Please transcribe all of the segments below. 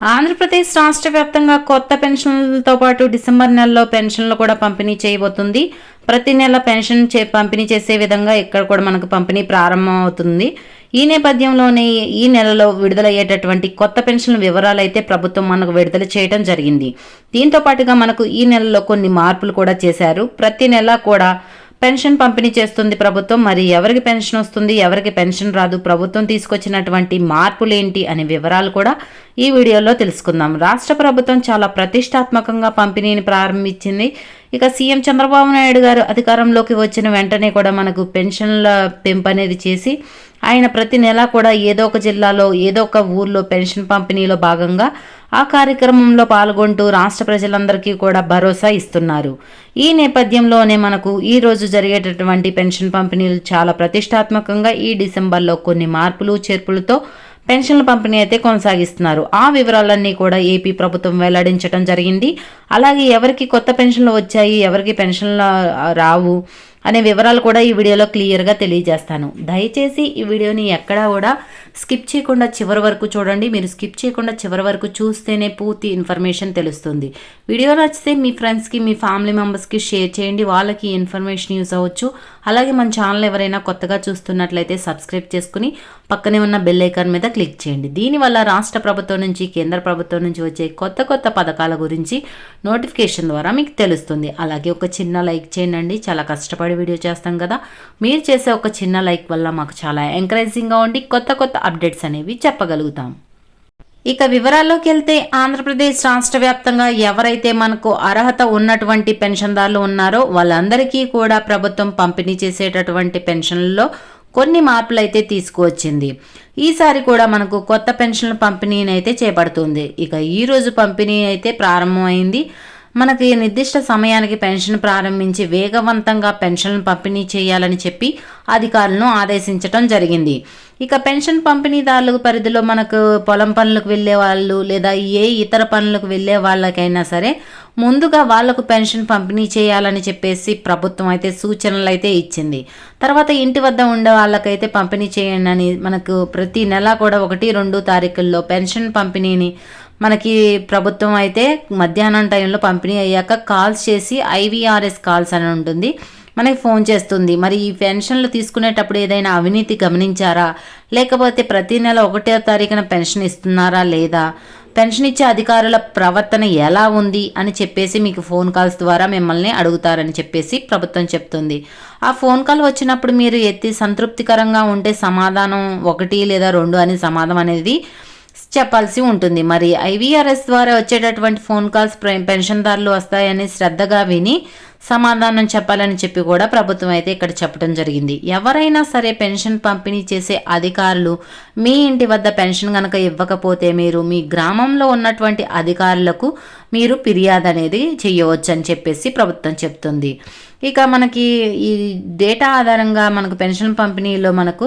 ఆంధ్రప్రదేశ్ రాష్ట్ర వ్యాప్తంగా కొత్త పెన్షన్లతో పాటు డిసెంబర్ నెలలో పెన్షన్లు కూడా పంపిణీ చేయబోతుంది. ప్రతి నెల పెన్షన్ చే పంపిణీ చేసే విధంగా ఇక్కడ కూడా మనకు పంపిణీ ప్రారంభం అవుతుంది ఈ నేపథ్యంలోనే ఈ నెలలో విడుదలయ్యేటటువంటి కొత్త పెన్షన్ వివరాలు అయితే ప్రభుత్వం మనకు విడుదల చేయడం జరిగింది. దీంతో పాటుగా మనకు ఈ నెలలో కొన్ని మార్పులు కూడా చేశారు. ప్రతి నెల కూడా పెన్షన్ పంపిణీ చేస్తుంది ప్రభుత్వం. మరి ఎవరికి పెన్షన్ వస్తుంది? ఎవరికి పెన్షన్ రాదు? ప్రభుత్వం తీసుకొచ్చినటువంటి మార్పులు ఏంటి అనే వివరాలు కూడా ఈ వీడియోలో తెలుసుకుందాం. రాష్ట్ర ప్రభుత్వం చాలా ప్రతిష్టాత్మకంగా పంపిణీని ప్రారంభించింది. ఇక సీఎం చంద్రబాబు నాయుడు గారు అధికారంలోకి వచ్చిన వెంటనే కూడా మనకు పెన్షన్ల పెంపు అనేది చేసి ఆయన ప్రతి నెల కూడా ఏదో ఒక జిల్లాలో ఏదో ఒక ఊర్లో పెన్షన్ పంపిణీలో భాగంగా ఆ కార్యక్రమంలో పాల్గొంటూ రాష్ట్ర ప్రజలందరికీ కూడా భరోసా ఇస్తున్నారు. ఈ నేపథ్యంలోనే మనకు ఈ రోజు జరిగేటటువంటి పెన్షన్ పంపిణీలు చాలా ప్రతిష్టాత్మకంగా ఈ డిసెంబర్లో కొన్ని మార్పులు చేర్పులతో పెన్షన్ల పంపిణీ అయితే కొనసాగిస్తున్నారు. ఆ వివరాలన్నీ కూడా ఏపీ ప్రభుత్వం వెల్లడించడం జరిగింది. అలాగే ఎవరికి కొత్త పెన్షన్లు వచ్చాయి ఎవరికి పెన్షన్లు రావు అనే వివరాలు కూడా ఈ వీడియోలో క్లియర్గా తెలియజేస్తాను. దయచేసి ఈ వీడియోని ఎక్కడా కూడా స్కిప్ చేయకుండా చివరి వరకు చూడండి. మీరు స్కిప్ చేయకుండా చివరి వరకు చూస్తేనే పూర్తి ఇన్ఫర్మేషన్ తెలుస్తుంది. వీడియో నచ్చితే మీ ఫ్రెండ్స్కి మీ ఫ్యామిలీ మెంబర్స్కి షేర్ చేయండి. వాళ్ళకి ఇన్ఫర్మేషన్ యూస్ అవ్వచ్చు. అలాగే మన ఛానల్ ఎవరైనా కొత్తగా చూస్తున్నట్లయితే సబ్స్క్రైబ్ చేసుకుని పక్కనే ఉన్న బెల్ ఐకాన్ మీద క్లిక్ చేయండి. దీనివల్ల రాష్ట్ర ప్రభుత్వం నుంచి కేంద్ర ప్రభుత్వం నుంచి వచ్చే కొత్త కొత్త పథకాల గురించి నోటిఫికేషన్ ద్వారా మీకు తెలుస్తుంది. అలాగే ఒక చిన్న లైక్ చేయండి. చాలా కష్టపడి వీడియో చేస్తాం కదా. మీరు చేసే ఒక చిన్న లైక్ వల్ల మాకు చాలా ఎంకరేజింగ్గా ఉండి కొత్త కొత్త అప్డేట్స్ అనేవి చెప్పగలుగుతాం. ఇక వివరాల్లోకి వెళ్తే ఆంధ్రప్రదేశ్ రాష్ట్ర వ్యాప్తంగా ఎవరైతే మనకు అర్హత ఉన్నటువంటి పెన్షన్దారులు ఉన్నారో వాళ్ళందరికీ కూడా ప్రభుత్వం పంపిణీ చేసేటటువంటి పెన్షన్లలో కొన్ని మార్పులు అయితే తీసుకువచ్చింది. ఈసారి కూడా మనకు కొత్త పెన్షన్ల పంపిణీని అయితే చేపడుతుంది. ఇక ఈరోజు పంపిణీ అయితే ప్రారంభమైంది. మనకి నిర్దిష్ట సమయానికి పెన్షన్ ప్రారంభించి వేగవంతంగా పెన్షన్లు పంపిణీ చేయాలని చెప్పి అధికారులను ఆదేశించడం జరిగింది. ఇక పెన్షన్ పంపిణీదారుల పరిధిలో మనకు పొలం పనులకు వెళ్ళే వాళ్ళు లేదా ఏ ఇతర పనులకు వెళ్ళే వాళ్ళకైనా సరే ముందుగా వాళ్ళకు పెన్షన్ పంపిణీ చేయాలని చెప్పేసి ప్రభుత్వం అయితే సూచనలు అయితే ఇచ్చింది. తర్వాత ఇంటి వద్ద ఉండే వాళ్ళకైతే పంపిణీ చేయండి అని మనకు ప్రతి నెల కూడా ఒకటి రెండు తారీఖుల్లో పెన్షన్ పంపిణీని మనకి ప్రభుత్వం అయితే మధ్యాహ్నం టైంలో పంపిణీ అయ్యాక కాల్స్ చేసి ఐవీఆర్ఎస్ కాల్స్ అని ఉంటుంది. మనకి ఫోన్ చేస్తుంది. మరి ఈ పెన్షన్లు తీసుకునేటప్పుడు ఏదైనా అవినీతి గమనించారా? లేకపోతే ప్రతి నెల ఒకటో తారీఖున పెన్షన్ ఇస్తున్నారా లేదా? పెన్షన్ ఇచ్చే అధికారుల ప్రవర్తన ఎలా ఉంది అని చెప్పేసి మీకు ఫోన్ కాల్స్ ద్వారా మిమ్మల్ని అడుగుతారని చెప్పేసి ప్రభుత్వం చెప్తుంది. ఆ ఫోన్ కాల్ వచ్చినప్పుడు మీరు ఎత్తి సంతృప్తికరంగా ఉంటే సమాధానం ఒకటి లేదా రెండు అనే సమాధానం అనేది చెప్పాల్సి ఉంటుంది. మరి ఐవీఆర్ఎస్ ద్వారా వచ్చేటటువంటి ఫోన్ కాల్స్ పెన్షన్దారులు వస్తాయని శ్రద్ధగా విని సమాధానం చెప్పాలని చెప్పి కూడా ప్రభుత్వం అయితే ఇక్కడ చెప్పడం జరిగింది. ఎవరైనా సరే పెన్షన్ పంపిణీ చేసే అధికారులు మీ ఇంటి వద్ద పెన్షన్ కనుక ఇవ్వకపోతే మీరు మీ గ్రామంలో ఉన్నటువంటి అధికారులకు మీరు ఫిర్యాదు అనేది చేయవచ్చు అని చెప్పేసి ప్రభుత్వం చెప్తుంది. ఇక మనకి ఈ డేటా ఆధారంగా మనకు పెన్షన్ పంపిణీలో మనకు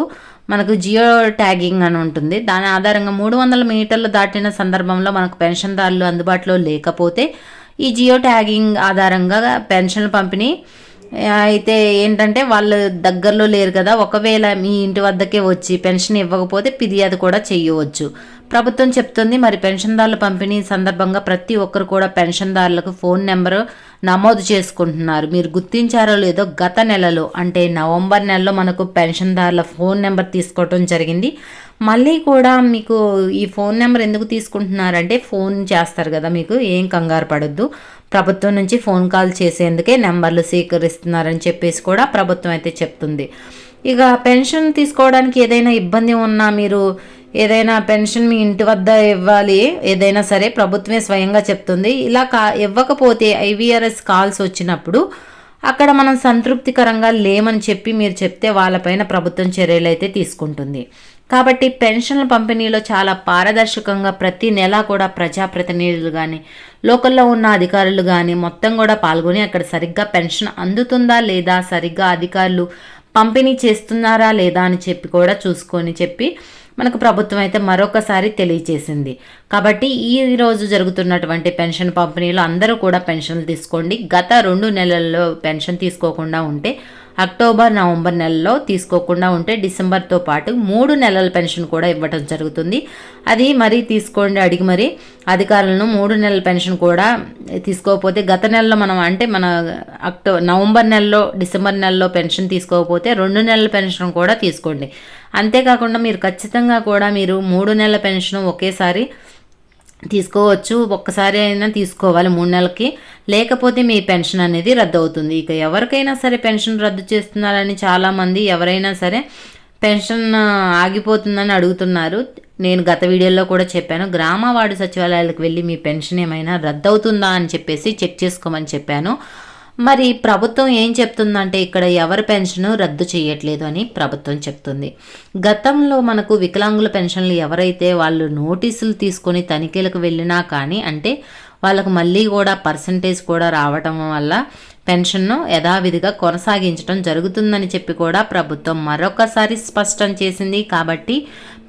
మనకు జియో ట్యాగింగ్ అని ఉంటుంది. దాని ఆధారంగా మూడు వందల మీటర్లు దాటిన సందర్భంలో మనకు పెన్షన్దారులు అందుబాటులో లేకపోతే ఈ జియో ట్యాగింగ్ ఆధారంగా పెన్షన్ల పంపిణీ అయితే ఏంటంటే వాళ్ళు దగ్గరలో లేరు కదా ఒకవేళ మీ ఇంటి వద్దకే వచ్చి పెన్షన్ ఇవ్వకపోతే ఫిర్యాదు కూడా చేయవచ్చు. ప్రభుత్వం చెప్తుంది మరి పెన్షన్దారుల పంపిణీ సందర్భంగా ప్రతి ఒక్కరు కూడా పెన్షన్దారులకు ఫోన్ నెంబరు నమోదు చేసుకుంటున్నారు. మీరు గుర్తించారో లేదో గత నెలలో అంటే నవంబర్ నెలలో మనకు పెన్షన్దారుల ఫోన్ నెంబర్ తీసుకోవటం జరిగింది. మళ్ళీ కూడా మీకు ఈ ఫోన్ నెంబర్ ఎందుకు తీసుకుంటున్నారంటే ఫోన్ చేస్తారు కదా మీకు ఏం కంగారు పడద్దు. ప్రభుత్వం నుంచి ఫోన్ కాల్ చేసేందుకే నెంబర్లు స్వీకరిస్తున్నారని చెప్పేసి కూడా ప్రభుత్వం అయితే చెప్తుంది. ఇక పెన్షన్ తీసుకోవడానికి ఏదైనా ఇబ్బంది ఉన్నా మీరు ఏదైనా పెన్షన్ మీ ఇంటి వద్ద ఇవ్వాలి ఏదైనా సరే ప్రభుత్వమే స్వయంగా చెప్తుంది. ఇలా కా ఇవ్వకపోతే ఐవీఆర్ఎస్ కాల్స్ వచ్చినప్పుడు అక్కడ మనం సంతృప్తికరంగా లేమని చెప్పి మీరు చెప్తే వాళ్ళపైన ప్రభుత్వం చర్యలు అయితే తీసుకుంటుంది. కాబట్టి పెన్షన్ల పంపిణీలో చాలా పారదర్శకంగా ప్రతి నెల కూడా ప్రజాప్రతినిధులు కానీ లోకల్లో ఉన్న అధికారులు కానీ మొత్తం కూడా పాల్గొని అక్కడ సరిగ్గా పెన్షన్ అందుతుందా లేదా సరిగ్గా అధికారులు పంపిణీ చేస్తున్నారా లేదా అని చెప్పి కూడా చూసుకొని చెప్పి మనకు ప్రభుత్వం అయితే మరొకసారి తెలియజేసింది కాబట్టి ఈ రోజు జరుగుతున్నటువంటి పెన్షన్ పంపిణీలో అందరూ కూడా పెన్షన్లు తీసుకోండి. గత రెండు నెలల్లో పెన్షన్ తీసుకోకుండా ఉంటే అక్టోబర్ నవంబర్ నెలలో తీసుకోకుండా ఉంటే డిసెంబర్తో పాటు మూడు నెలల పెన్షన్ కూడా ఇవ్వటం జరుగుతుంది. అది మరీ తీసుకోండి అడిగి మరి అధికారులను మూడు నెలల పెన్షన్ కూడా తీసుకోకపోతే గత నెలలో మనం అంటే మన అక్టో నవంబర్ నెలలో డిసెంబర్ నెలలో పెన్షన్ తీసుకోకపోతే రెండు నెలల పెన్షన్ కూడా తీసుకోండి. అంతేకాకుండా మీరు ఖచ్చితంగా కూడా మీరు మూడు నెలల పెన్షన్ ఒకేసారి తీసుకోవచ్చు ఒక్కసారి అయినా తీసుకోవాలి మూడు నెలలకి. లేకపోతే మీ పెన్షన్ అనేది రద్దు అవుతుంది ఇక ఎవరికైనా సరే పెన్షన్ రద్దు చేస్తున్నారని చాలామంది ఎవరైనా సరే పెన్షన్ ఆగిపోతుందని అడుగుతున్నారు. నేను గత వీడియోలో కూడా చెప్పాను గ్రామ వార్డు సచివాలయాలకు వెళ్ళి మీ పెన్షన్ ఏమైనా రద్దు అవుతుందా అని చెప్పేసి చెక్ చేసుకోమని చెప్పాను. మరి ప్రభుత్వం ఏం చెప్తుందంటే ఇక్కడ ఎవరి పెన్షన్ రద్దు చేయట్లేదు అని ప్రభుత్వం చెప్తుంది. గతంలో మనకు వికలాంగుల పెన్షన్లు ఎవరైతే వాళ్ళు నోటీసులు తీసుకొని తనిఖీలకు వెళ్ళినా కానీ అంటే వాళ్ళకు మళ్ళీ కూడా పర్సంటేజ్ కూడా రావటం వల్ల పెన్షన్ను యథావిధిగా కొనసాగించడం జరుగుతుందని చెప్పి కూడా ప్రభుత్వం మరొకసారి స్పష్టం చేసింది. కాబట్టి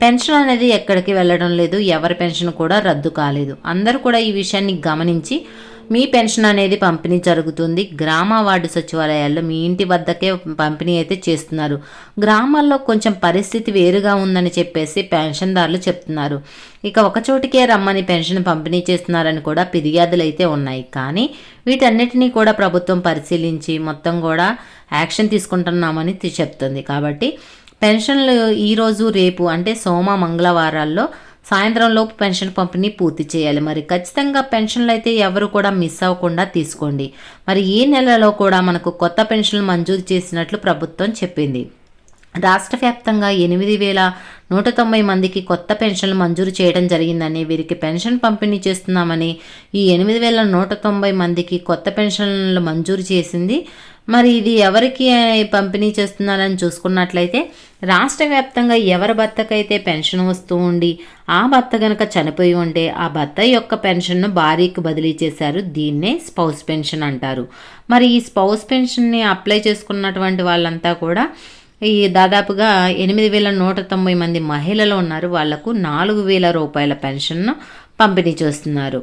పెన్షన్ అనేది ఎక్కడికి వెళ్ళడం లేదు ఎవరి పెన్షన్ కూడా రద్దు కాలేదు. అందరూ కూడా ఈ విషయాన్ని గమనించి మీ పెన్షన్ అనేది పంపిణీ జరుగుతుంది. గ్రామ వార్డు సచివాలయాల్లో మీ ఇంటి వద్దకే పంపిణీ అయితే చేస్తున్నారు. గ్రామాల్లో కొంచెం పరిస్థితి వేరుగా ఉందని చెప్పేసి పెన్షన్దారులు చెప్తున్నారు. ఇక ఒక చోటికే రమ్మని పెన్షన్ పంపిణీ చేస్తున్నారని కూడా ఫిర్యాదులు అయితే ఉన్నాయి. కానీ వీటన్నిటినీ కూడా ప్రభుత్వం పరిశీలించి మొత్తం కూడా యాక్షన్ తీసుకుంటున్నామని చెప్తుంది. కాబట్టి పెన్షన్లు ఈరోజు రేపు అంటే సోమ మంగళవారాల్లో సాయంత్రం లోపు పెన్షన్ పంపిణీ పూర్తి చేయాలి. మరి ఖచ్చితంగా పెన్షన్లు అయితే ఎవరు కూడా మిస్ అవ్వకుండా తీసుకోండి. మరి ఈ నెలలో కూడా మనకు కొత్త పెన్షన్లు మంజూరు చేసినట్లు ప్రభుత్వం చెప్పింది. రాష్ట్ర వ్యాప్తంగా ఎనిమిది వేల నూట తొంభై మందికి కొత్త పెన్షన్లు మంజూరు చేయడం జరిగిందని వీరికి పెన్షన్ పంపిణీ చేస్తున్నామని ఈ ఎనిమిది వేల నూట తొంభై మందికి కొత్త పెన్షన్లు మంజూరు చేసింది. మరి ఇది ఎవరికి పంపిణీ చేస్తున్నారని చూసుకున్నట్లయితే రాష్ట్ర వ్యాప్తంగా ఎవరి భర్తకైతే పెన్షన్ వస్తూ ఉండి ఆ భర్త కనుక చనిపోయి ఉంటే ఆ భర్త యొక్క పెన్షన్ను భార్యకు బదిలీ చేశారు. దీన్నే స్పౌస్ పెన్షన్ అంటారు. మరి ఈ స్పౌస్ పెన్షన్ని అప్లై చేసుకున్నటువంటి వాళ్ళంతా కూడా ఈ దాదాపుగా ఎనిమిది వేల నూట తొంభై మంది మహిళలు ఉన్నారు. వాళ్ళకు నాలుగు వేల రూపాయల పెన్షన్ను పంపిణీ చేస్తున్నారు.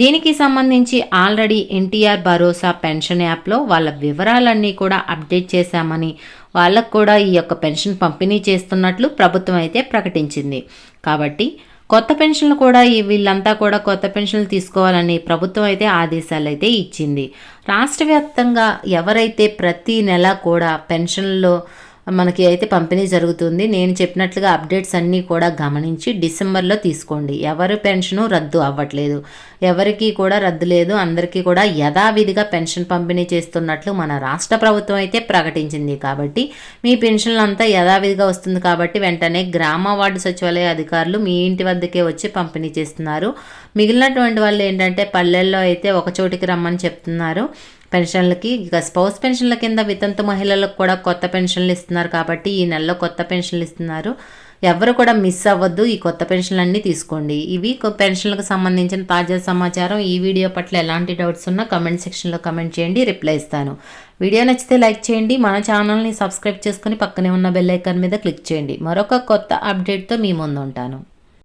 దీనికి సంబంధించి ఆల్రెడీ ఎన్టీఆర్ భరోసా పెన్షన్ యాప్లో వాళ్ళ వివరాలన్నీ కూడా అప్డేట్ చేశామని వాళ్ళకు కూడా ఈ యొక్క పెన్షన్ పంపిణీ చేస్తున్నట్లు ప్రభుత్వం అయితే ప్రకటించింది. కాబట్టి కొత్త పెన్షన్లు కూడా వీళ్ళంతా కూడా కొత్త పెన్షన్లు తీసుకోవాలని ప్రభుత్వం అయితే ఆదేశాలు అయితే ఇచ్చింది. రాష్ట్ర వ్యాప్తంగా ఎవరైతే ప్రతి నెల కూడా పెన్షన్లో మనకి అయితే పంపిణీ జరుగుతుంది. నేను చెప్పినట్లుగా అప్డేట్స్ అన్నీ కూడా గమనించి డిసెంబర్లో తీసుకోండి. ఎవరి పెన్షను రద్దు అవ్వట్లేదు. ఎవరికి కూడా రద్దు లేదు. అందరికీ కూడా యథావిధిగా పెన్షన్ పంపిణీ చేస్తున్నట్లు మన రాష్ట్ర ప్రభుత్వం అయితే ప్రకటించింది. కాబట్టి మీ పెన్షన్లు అంతా యథావిధిగా వస్తుంది కాబట్టి వెంటనే గ్రామ వార్డు సచివాలయ అధికారులు మీ ఇంటి వద్దకే వచ్చి పంపిణీ చేస్తున్నారు. మిగిలినటువంటి వాళ్ళు ఏంటంటే పల్లెల్లో అయితే ఒక చోటికి రమ్మని చెప్తున్నారు. పెన్షన్లకి ఇక స్పౌస్ పెన్షన్ల కింద వితంతు మహిళలకు కూడా కొత్త పెన్షన్లు ఇస్తున్నారు కాబట్టి ఈ నెలలో కొత్త పెన్షన్లు ఇస్తున్నారు. ఎవరు కూడా మిస్ అవ్వద్దు ఈ కొత్త పెన్షన్లన్నీ తీసుకోండి. ఇవి పెన్షన్లకు సంబంధించిన తాజా సమాచారం. ఈ వీడియో పట్ల ఎలాంటి డౌట్స్ ఉన్నా కమెంట్ సెక్షన్లో కమెంట్ చేయండి రిప్లై ఇస్తాను. వీడియో నచ్చితే లైక్ చేయండి మన ఛానల్ని సబ్స్క్రైబ్ చేసుకుని పక్కనే ఉన్న బెల్ ఐకాన్ మీద క్లిక్ చేయండి. మరొక కొత్త అప్డేట్తో మీ ముందు ఉంటాను